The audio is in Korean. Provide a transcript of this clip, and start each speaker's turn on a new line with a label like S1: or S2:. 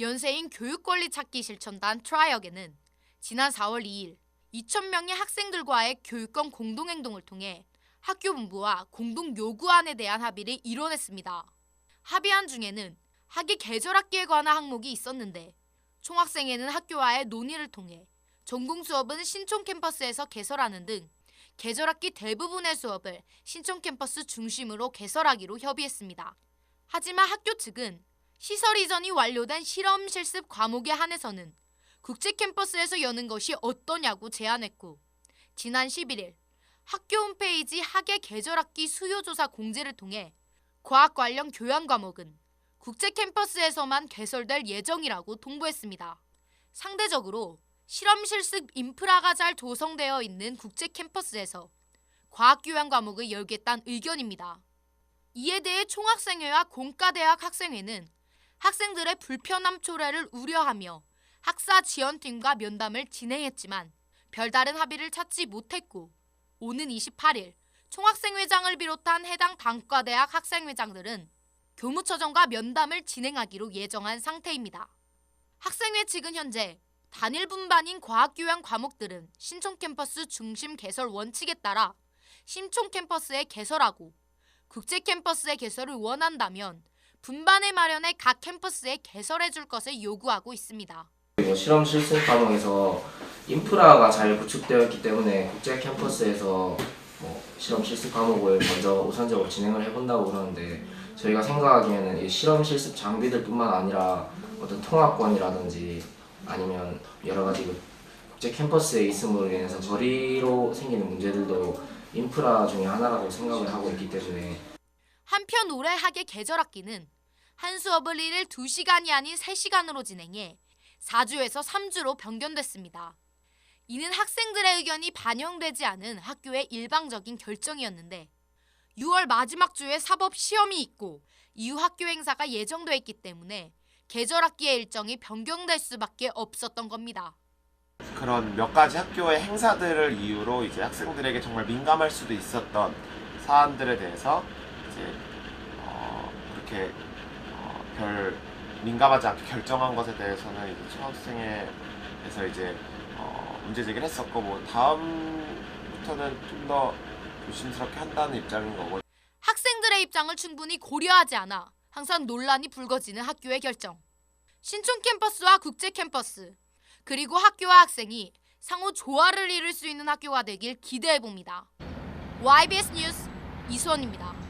S1: 연세인 교육권리 찾기 실천단 트라이역에는 지난 4월 2일 2,000명의 학생들과의 교육권 공동행동을 통해 학교본부와 공동 요구안에 대한 합의를 이뤄냈습니다. 합의안 중에는 학기 계절 학기에 관한 항목이 있었는데 총학생회는 학교와의 논의를 통해 전공 수업은 신촌 캠퍼스에서 개설하는 등 계절 학기 대부분의 수업을 신촌 캠퍼스 중심으로 개설하기로 협의했습니다. 하지만 학교 측은 시설 이전이 완료된 실험 실습 과목에 한해서는 국제 캠퍼스에서 여는 것이 어떠냐고 제안했고 지난 11일 학교 홈페이지 학예 계절학기 수요조사 공지를 통해 과학 관련 교양 과목은 국제 캠퍼스에서만 개설될 예정이라고 통보했습니다. 상대적으로 실험 실습 인프라가 잘 조성되어 있는 국제 캠퍼스에서 과학 교양 과목을 열겠다는 의견입니다. 이에 대해 총학생회와 공과대학 학생회는 학생들의 불편함 초래를 우려하며 학사 지원팀과 면담을 진행했지만 별다른 합의를 찾지 못했고 오는 28일 총학생회장을 비롯한 해당 단과대학 학생회장들은 교무처정과 면담을 진행하기로 예정한 상태입니다. 학생회 측은 현재 단일 분반인 과학교양 과목들은 신촌 캠퍼스 중심 개설 원칙에 따라 신촌 캠퍼스에 개설하고 국제 캠퍼스의 개설을 원한다면 분반을 마련해 각 캠퍼스에 개설해 줄 것을 요구하고 있습니다.
S2: 실험 실습 과정에서 인프라가 잘 구축되어 기 때문에 국제 캠퍼스에서 뭐 실험 실습 과목을 먼저 우선적으로 진행을 해본다고 그러는데 저희가 생각하기에는 이 실험 실습 장비들뿐만 아니라 어떤 통합권이라든지 아니면 여러 가지 그 국제 캠퍼스에 있음으로 인해서 거리로 생기는 문제들도 인프라 중에 하나라고 생각을 하고 있기 때문에
S1: 한편 올해학의 계절 학기는 한 수업을 1일 2시간이 아닌 3시간으로 진행해 4주에서 3주로 변경됐습니다. 이는 학생들의 의견이 반영되지 않은 학교의 일방적인 결정이었는데 6월 마지막 주에 사법 시험이 있고 이후 학교 행사가 예정돼 있기 때문에 계절 학기의 일정이 변경될 수밖에 없었던 겁니다.
S3: 그런 몇 가지 학교의 행사들을 이유로 이제 학생들에게 정말 민감할 수도 있었던 사안들에 대해서 이제 이렇게 어, 별 민감하지 않게 결정한 것에 대해서는 이제 총학생회에서 이제 어, 문제 제기를 했었고 뭐 다음부터는 좀 더 조심스럽게 한다는 입장인 거고
S1: 학생들의 입장을 충분히 고려하지 않아 항상 논란이 불거지는 학교의 결정 신촌 캠퍼스와 국제 캠퍼스 그리고 학교와 학생이 상호 조화를 이룰 수 있는 학교가 되길 기대해봅니다. YBS 뉴스 이수원입니다.